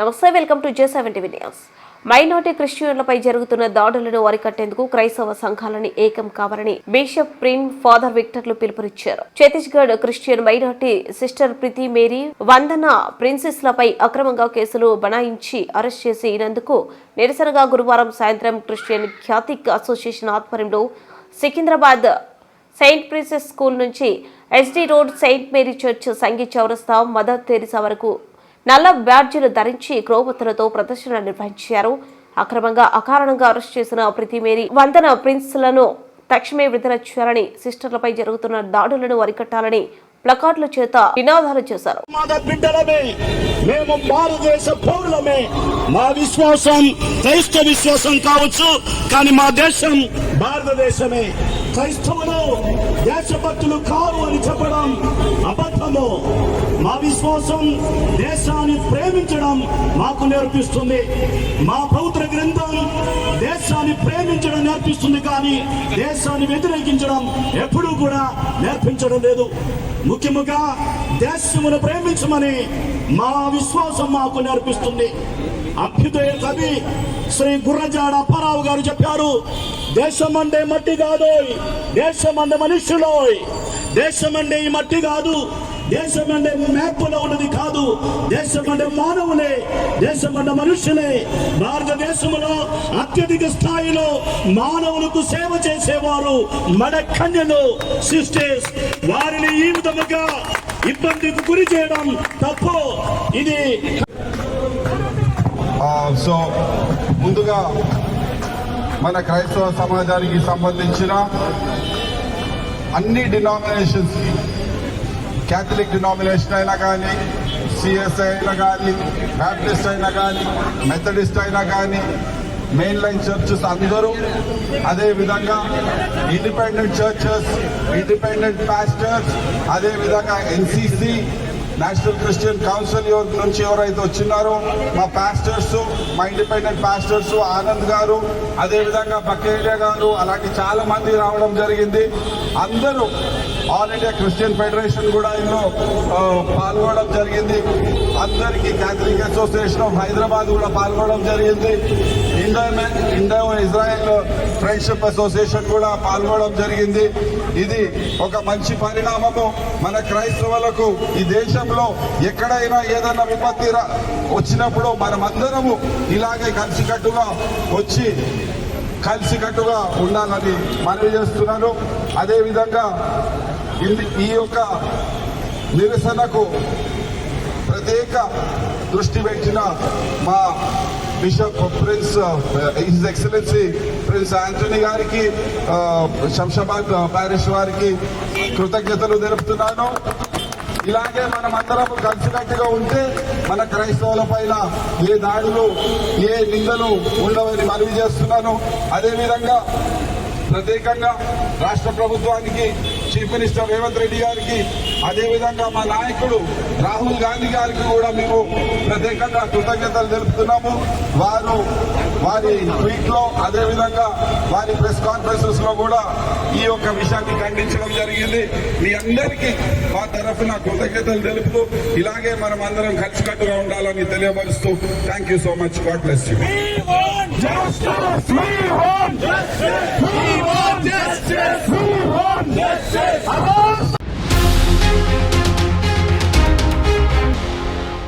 నమస్తే welcome to J seven TV news. Minority క్రిస్టియన్లపై జరుగుతున్న దాడులను అరికట్టేందుకు క్రైస్తవ సంఘాలని ఏకం కావాలని బిషప్ ప్రిన్ ఫాదర్ విక్టర్లు పిలుపునిచ్చారు. Chhattisgarh christian minority sister Preeti Mary Vandana ప్రిన్సెస్లపై అక్రమంగా కేసులు బనాయించి అరెస్ట్ చేసినందుకు నిరసనగా గురువారం సాయంత్రం క్రిస్టియన్ ఖ్యాతిక్ అసోసియేషన్ ఆధ్వర్యంలో సికింద్రాబాద్ సెయింట్ ప్రిన్సెస్ స్కూల్ నుంచి SD road saint Mary church సంగీ చౌరస్తా మదర్ తెరిసా వరకు నల్ల బ్యాడ్జీలు ధరించి క్రోవత్తులతో ప్రదర్శన నిర్వహించారు. అక్రమంగా అకారణంగా అరెస్ట్ చేసిన ప్రతిమేరి వందన ప్రిన్స్లను తక్షణమే విడుదల చేయాలని సిస్టర్లపై జరుగుతున్న దాడులను అరికట్టాలని ప్లకార్డుల చేత నినాదాలు చేశారు. మేము భారతదేశ పౌరులమే. మా విశ్వాసం క్రైస్త విశ్వాసం కావచ్చు కానీ మా దేశం భారతదేశమే. క్రైస్తవులు దేశభక్తులు కారు అని చెప్పడం అబద్ధము. మా విశ్వాసం దేశాన్ని ప్రేమించడం మాకు నేర్పిస్తుంది. మా పవిత్ర గ్రంథం దేశాన్ని ప్రేమించడం నేర్పిస్తుంది కానీ దేశాన్ని వ్యతిరేకించడం ఎప్పుడూ కూడా నేర్పించడం లేదు. ముఖ్యముగా దేశమును ప్రేమించమని మా విశ్వాసం మాకు నేర్పిస్తుంది. అభ్యుదయ కవి శ్రీ గుర్రజాడ అప్పారావు గారు చెప్పారు దేశం అంటే మట్టి కాదోయ్ దేశం అంటే మనుషులోయ్ దేశం అంటే ఈ మట్టి కాదు దేశం అంటే మ్యాప్లో ఉన్నది కాదు దేశం అంటే మానవులే దేశం అంటే మనుషులే భారతదేశంలో అత్యధిక స్థాయిలో మానవులకు సేవ చేసేవారు మన కన్యలు సిస్టర్స్ వారిని ఈ విధముగా ఇబ్బందికి గురి చేయడం తప్పు? ఇది సో ముందుగా మన క్రైస్తవ సమాజానికి సంబంధించిన అన్ని డినామినేషన్స్ క్యాథలిక్ డినామినేషన్ అయినా కానీ సిఎస్ఐ అయినా కానీ బ్యాప్టిస్ట్ అయినా కానీ మెథడిస్ట్ అయినా కానీ మెయిన్ లైన్ చర్చెస్ అందరూ అదే విధంగా ఇండిపెండెంట్ చర్చెస్ ఇండిపెండెంట్ పాస్టర్స్ అదే విధంగా ఎన్సిసి నేషనల్ క్రిస్టియన్ కౌన్సిల్ నుంచి ఎవరైతే వచ్చినారో మా పాస్టర్స్ మా ఇండిపెండెంట్ పాస్టర్స్ ఆనంద్ గారు అదేవిధంగా బక్కేరియా గారు అలాంటి చాలా మంది రావడం జరిగింది. అందరూ ఆల్ ఇండియా క్రిస్టియన్ ఫెడరేషన్ కూడా ఇందులో పాల్గొనడం జరిగింది. అందరికీ క్యాథలిక్ అసోసియేషన్ ఆఫ్ హైదరాబాద్ కూడా పాల్గొనడం జరిగింది. Indo Indo Israel friendship association కూడా పాల్గొనడం జరిగింది. ఇది ఒక మంచి పరిణామము. మన క్రైస్తవులకు ఈ దేశంలో ఎక్కడైనా ఏదైనా విపత్తి వచ్చినప్పుడు మనమందరము ఇలాగే కలిసికట్టుగా వచ్చి కలిసికట్టుగా ఉండాలని మనవి చేస్తున్నాను. అదేవిధంగా ఇది- ఈ యొక్క నిరసనకు ప్రత్యేక దృష్టి పెట్టిన మా bishop prince his excellency prince Anthony గారికి uh, శంషాబాద్ ప్యారిస్ uh, వారికి కృతజ్ఞతలు తెలుపుతున్నాను. ఇలాగే మనం అందరం కలిసికట్టుగా ఉంటే మన క్రైస్తవుల పైన ఏ దాడులు ఏ నిందలు ఉండవని మనవి చేస్తున్నాను. అదేవిధంగా ప్రత్యేకంగా రాష్ట్ర ప్రభుత్వానికి చీఫ్ మినిస్టర్ రేవంత్ రెడ్డి గారికి అదేవిధంగా మా నాయకుడు రాహుల్ గాంధీ గారికి కూడా మేము ప్రత్యేకంగా కృతజ్ఞతలు తెలుపుతున్నాము. వారు వారి ట్వీట్లో అదేవిధంగా వారి ప్రెస్ కాన్ఫరెన్సెస్లో కూడా ఈ యొక్క విషయాన్ని ఖండించడం జరిగింది. మీ అందరికీ మా తరఫున కృతజ్ఞతలు తెలుపుతూ ఇలాగే మనం అందరం కలిసికట్టుగా ఉండాలని తెలియపరుస్తూ thank you so much god bless you We want justice! We want justice! Yes, yes.